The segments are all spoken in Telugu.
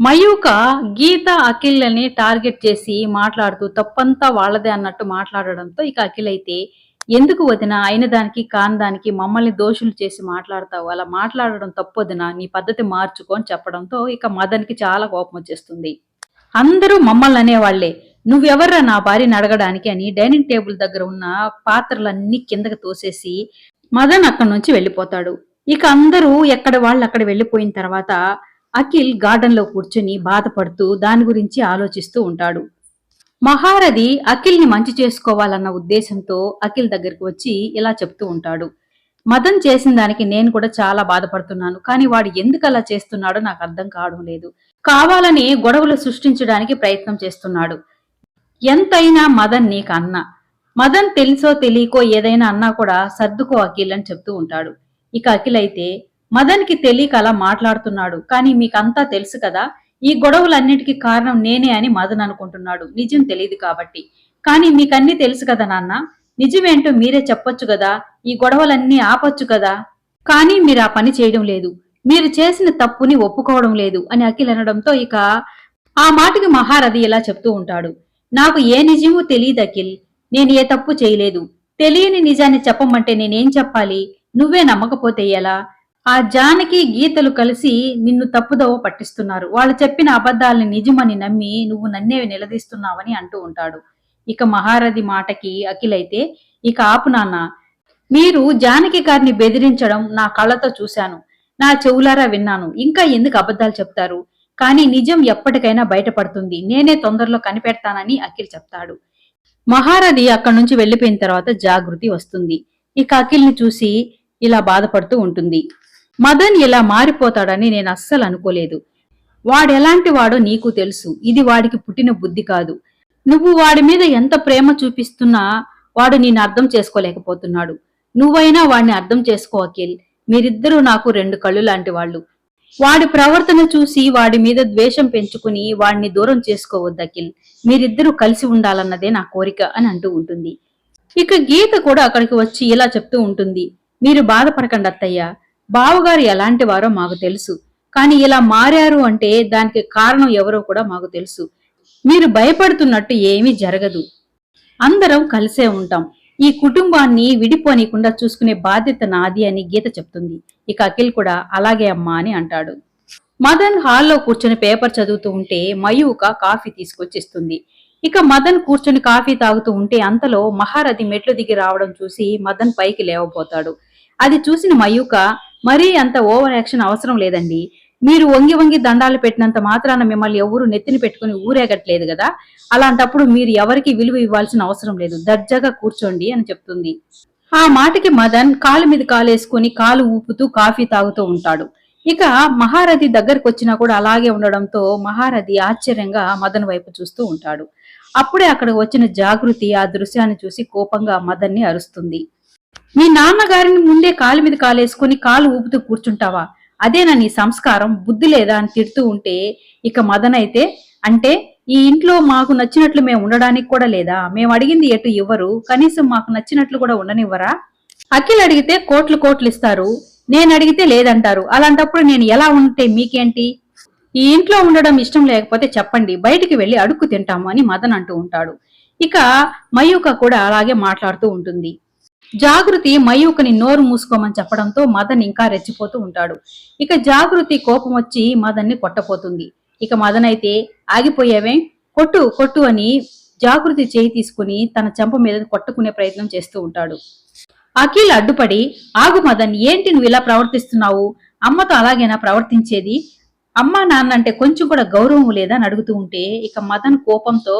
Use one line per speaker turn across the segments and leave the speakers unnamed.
మయూక గీత అఖిల్ని టార్గెట్ చేసి మాట్లాడుతూ తప్పంతా వాళ్ళదే అన్నట్టు మాట్లాడడంతో ఇక అఖిల్ అయితే ఎందుకు వదిన? అయిన దానికి కాని దానికి మమ్మల్ని దోషులు చేసి మాట్లాడతావు. అలా మాట్లాడడం తప్పొదిన నీ పద్ధతి మార్చుకో అని చెప్పడంతో ఇక మదన్కి చాలా కోపం వచ్చేస్తుంది. అందరూ మమ్మల్ని అనేవాళ్ళే. నువ్వెవర్రా నా భార్యని అడగడానికి? అని డైనింగ్ టేబుల్ దగ్గర ఉన్న పాత్రలన్నీ కిందకి తోసేసి మదన్ అక్కడి నుంచి వెళ్ళిపోతాడు. ఇక అందరూ ఎక్కడ వాళ్ళు అక్కడ వెళ్ళిపోయిన తర్వాత అఖిల్ గార్డెన్లో కూర్చుని బాధపడుతూ దాని గురించి ఆలోచిస్తూ ఉంటాడు. మహారథి అఖిల్ని మంచి చేసుకోవాలన్న ఉద్దేశంతో అఖిల్ దగ్గరికి వచ్చి ఇలా చెప్తూ ఉంటాడు. మదన్ చేసిన దానికి నేను కూడా చాలా బాధపడుతున్నాను కానీ వాడు ఎందుకు అలా చేస్తున్నాడో నాకు అర్థం కావడం లేదు. కావాలని గొడవలు సృష్టించడానికి ప్రయత్నం చేస్తున్నాడు. ఎంతైనా మదన్ నీకు అన్న మదన్ తెలుసో తెలియకో ఏదైనా అన్నా కూడా సర్దుకో అఖిల్ అని చెప్తూ ఉంటాడు. ఇక అఖిల్ అయితే మదన్కి తెలియక అలా మాట్లాడుతున్నాడు. కానీ మీకంతా తెలుసు కదా ఈ గొడవలన్నిటికీ కారణం నేనే అని మదన్ అనుకుంటున్నాడు. నిజం తెలియదు కాబట్టి. కానీ మీకన్నీ తెలుసు కదా నాన్న. నిజమేంటో మీరే చెప్పొచ్చు కదా. ఈ గొడవలన్నీ ఆపొచ్చు కదా. కానీ మీరు ఆ పని చేయడం లేదు. మీరు చేసిన తప్పుని ఒప్పుకోవడం లేదు అని అఖిల్ అనడంతో ఇక ఆ మాటకి మహారథి ఇలా చెప్తూ ఉంటాడు. నాకు ఏ నిజమూ తెలియదు అఖిల్. నేను ఏ తప్పు చేయలేదు. తెలియని నిజాన్ని చెప్పమంటే నేనేం చెప్పాలి? నువ్వే నమ్మకపోతే ఎలా? ఆ జానకి గీతలు కలిసి నిన్ను తప్పుదోవ పట్టిస్తున్నారు. వాళ్ళు చెప్పిన అబద్ధాలని నిజమని నమ్మి నువ్వు నన్నే నిలదీస్తున్నావని అంటూ ఉంటాడు. ఇక మహారథి మాటకి అఖిలైతే ఇక ఆపు నాన్న మీరు జానకి గారిని బెదిరించడం నా కళ్ళతో చూశాను. నా చెవులారా విన్నాను. ఇంకా ఎందుకు అబద్ధాలు చెప్తారు? కానీ నిజం ఎప్పటికైనా బయటపడుతుంది. నేనే తొందరలో కనిపెడతానని అఖిల్ చెప్తాడు. మహారథి అక్కడి నుంచి వెళ్ళిపోయిన తర్వాత జాగృతి వస్తుంది. ఇక అఖిల్ని చూసి ఇలా బాధపడుతూ ఉంటుంది. మదన్ ఇలా మారిపోతాడని నేను అస్సలు అనుకోలేదు. వాడెలాంటి వాడో నీకు తెలుసు. ఇది వాడికి పుట్టిన బుద్ధి కాదు. నువ్వు వాడి మీద ఎంత ప్రేమ చూపిస్తున్నా వాడు నేను అర్థం చేసుకోలేకపోతున్నాడు. నువ్వైనా వాడిని అర్థం చేసుకో అఖిల్. మీరిద్దరూ నాకు రెండు కళ్ళు లాంటి వాళ్ళు. వాడి ప్రవర్తన చూసి వాడి మీద ద్వేషం పెంచుకుని వాడిని దూరం చేసుకోవద్దు అఖిల్. మీరిద్దరూ కలిసి ఉండాలన్నదే నా కోరిక అని అంటూ ఉంటుంది. ఇక గీత కూడా అక్కడికి వచ్చి ఇలా చెప్తూ ఉంటుంది. మీరు బాధపడకండి అత్తయ్య. బావగారు ఎలాంటి వారో మాకు తెలుసు. కానీ ఇలా మారారు అంటే దానికి కారణం ఎవరో కూడా మాకు తెలుసు. మీరు భయపడుతున్నట్టు ఏమీ జరగదు. అందరం కలిసే ఉంటాం. ఈ కుటుంబాన్ని విడిపోనీయకుండా చూసుకునే బాధ్యత నాది అని గీత చెప్తుంది. ఇక అఖిల్ కూడా అలాగే అమ్మా అని అంటాడు. మదన్ హాల్లో కూర్చొని పేపర్ చదువుతూ ఉంటే మయూక కాఫీ తీసుకొచ్చి ఇస్తుంది ఇక మదన్ కూర్చొని కాఫీ తాగుతూ ఉంటే అంతలో మహారథి మెట్లు దిగి రావడం చూసి మదన్ పైకి లేవబోతాడు. అది చూసిన మయూక మరీ అంత ఓవర్ యాక్షన్ అవసరం లేదండి. మీరు వంగి వంగి దండాలు పెట్టినంత మాత్రాన మిమ్మల్ని ఎవరు నెత్తిని పెట్టుకుని ఊరేగట్లేదు కదా? అలాంటప్పుడు మీరు ఎవరికి విలువ ఇవ్వాల్సిన అవసరం లేదు. దర్జాగా కూర్చోండి అని చెప్తుంది. ఆ మాటకి మదన్ కాలు మీద కాలేసుకుని కాలు ఊపుతూ కాఫీ తాగుతూ ఉంటాడు. ఇక మహారథి దగ్గరకు వచ్చినా కూడా అలాగే ఉండడంతో మహారథి ఆశ్చర్యంగా మదన్ వైపు చూస్తూ ఉంటాడు. అప్పుడే అక్కడ వచ్చిన జాగృతి ఆ దృశ్యాన్ని చూసి కోపంగా మదన్ని అరుస్తుంది. మీ నాన్నగారిని ముందే కాలు మీద కాలేసుకుని కాలు ఊపుతూ కూర్చుంటావా? అదేనా నీ సంస్కారం? బుద్ధి లేదా అని తిడుతూ ఉంటే ఇక మదన్ అయితే అంటే ఈ ఇంట్లో మాకు నచ్చినట్లు మేము ఉండడానికి కూడా లేదా? మేము అడిగింది ఎటు ఇవ్వరు? కనీసం మాకు నచ్చినట్లు కూడా ఉండనివ్వరా? అఖిల్ అడిగితే కోట్లు కోట్లు ఇస్తారు. నేను అడిగితే లేదంటారు. అలాంటప్పుడు నేను ఎలా ఉంటే మీకేంటి? ఈ ఇంట్లో ఉండడం ఇష్టం లేకపోతే చెప్పండి. బయటికి వెళ్ళి అడుక్కు తింటాము అని మదన్ అంటూ ఉంటాడు. ఇక మయూక కూడా అలాగే మాట్లాడుతూ ఉంటుంది. జాగృతి మయూకని నోరు మూసుకోమని చెప్పడంతో మదన్ ఇంకా రెచ్చిపోతూ ఉంటాడు. ఇక జాగృతి కోపం వచ్చి మదన్ని కొట్టపోతుంది ఇక మదన్ అయితే ఆగిపోయావే? కొట్టు కొట్టు అని జాగృతి చేయి తీసుకుని తన చెంప మీద కొట్టుకునే ప్రయత్నం చేస్తూ ఉంటాడు. అఖిల్ అడ్డుపడి ఆగు మదన్ ఏంటి నువ్వు ఇలా ప్రవర్తిస్తున్నావు? అమ్మతో అలాగేనా ప్రవర్తించేది? అమ్మా నాన్న అంటే కొంచెం కూడా గౌరవం లేదా అని అడుగుతూ ఉంటే ఇక మదన్ కోపంతో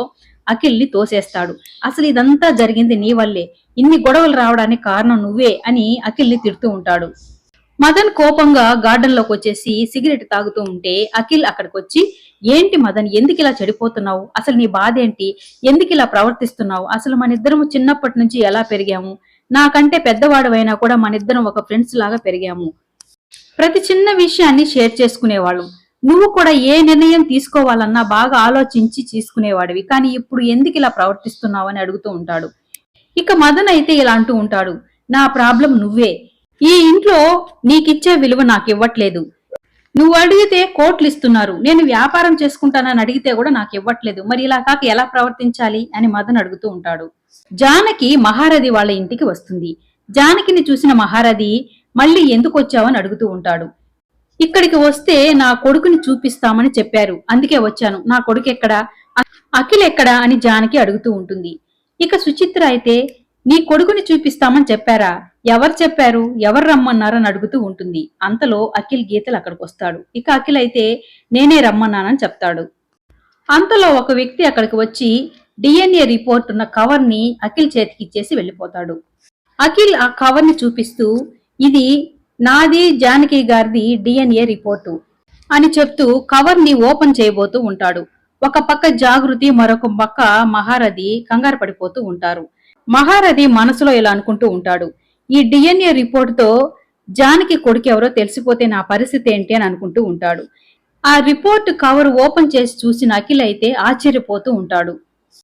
అఖిల్ని తోసేస్తాడు. అసలు ఇదంతా జరిగింది నీ వల్లే. ఇన్ని గొడవలు రావడానికి కారణం నువ్వే అని అఖిల్ని తిడుతూ ఉంటాడు. మదన్ కోపంగా గార్డెన్లోకి వచ్చేసి సిగరెట్ తాగుతూ ఉంటే అఖిల్ అక్కడికి వచ్చి ఏంటి మదన్ ఎందుకు ఇలా చెడిపోతున్నావు? అసలు నీ బాధ ఏంటి? ఎందుకు ఇలా ప్రవర్తిస్తున్నావు? అసలు మన ఇద్దరము చిన్నప్పటి నుంచి ఎలా పెరిగాము? నాకంటే పెద్దవాడవైనా కూడా మన ఇద్దరం ఒక ఫ్రెండ్స్ లాగా పెరిగాము. ప్రతి చిన్న విషయాన్ని షేర్ చేసుకునేవాళ్ళం. నువ్వు కూడా ఏ నిర్ణయం తీసుకోవాలన్నా బాగా ఆలోచించి తీసుకునేవాడివి కానీ ఇప్పుడు ఎందుకు ఇలా ప్రవర్తిస్తున్నావు అని అడుగుతూ ఉంటాడు. ఇక మదన్ అయితే ఇలా అంటూ ఉంటాడు. నా ప్రాబ్లం నువ్వే. ఈ ఇంట్లో నీకిచ్చే విలువ నాకు ఇవ్వట్లేదు నువ్వు అడిగితే కోట్లు ఇస్తున్నారు. నేను వ్యాపారం చేసుకుంటానని అడిగితే కూడా నాకు ఇవ్వట్లేదు మరి ఇలా కాక ఎలా ప్రవర్తించాలి అని మదన్ అడుగుతూ ఉంటాడు. జానకి మహారథి వాళ్ళ ఇంటికి వస్తుంది. జానకిని చూసిన మహారథి మళ్ళీ ఎందుకు వచ్చావని అడుగుతూ ఉంటాడు. ఇక్కడికి వస్తే నా కొడుకుని చూపిస్తామని చెప్పారు. అందుకే వచ్చాను. నా కొడుకు ఎక్కడా? అఖిల్ ఎక్కడా? అని జానకి అడుగుతూ ఉంటుంది. ఇక సుచిత్ర అయితే నీ కొడుకుని చూపిస్తామని చెప్పారా? ఎవరు చెప్పారు? ఎవరు రమ్మన్నారని అడుగుతూ ఉంటుంది. అంతలో అఖిల్ గీతలు అక్కడికి వస్తాడు ఇక అఖిల్ అయితే నేనే రమ్మన్నానని చెప్తాడు. అంతలో ఒక వ్యక్తి అక్కడికి వచ్చి డిఎన్ఏ రిపోర్ట్ ఉన్న కవర్ని అఖిల్ చేతికిచ్చేసి వెళ్ళిపోతాడు. అఖిల్ ఆ కవర్ని చూపిస్తూ ఇది నాది జానకి గారిది డిఎన్ఏ రిపోర్టు అని చెప్తూ కవర్ని ఓపెన్ చేయబోతూ ఉంటాడు. ఒక పక్క జాగృతి మరొక పక్క మహారథి కంగారు పడిపోతూ ఉంటారు. మహారథి మనసులో ఇలా అనుకుంటూ ఉంటాడు. ఈ డిఎన్ఏ రిపోర్టుతో జానకి కొడుకు ఎవరో తెలిసిపోతే నా పరిస్థితి ఏంటి అని అనుకుంటూ ఉంటాడు. ఆ రిపోర్ట్ కవర్ ఓపెన్ చేసి చూసిన అఖిల్ అయితే ఆశ్చర్యపోతూ ఉంటాడు.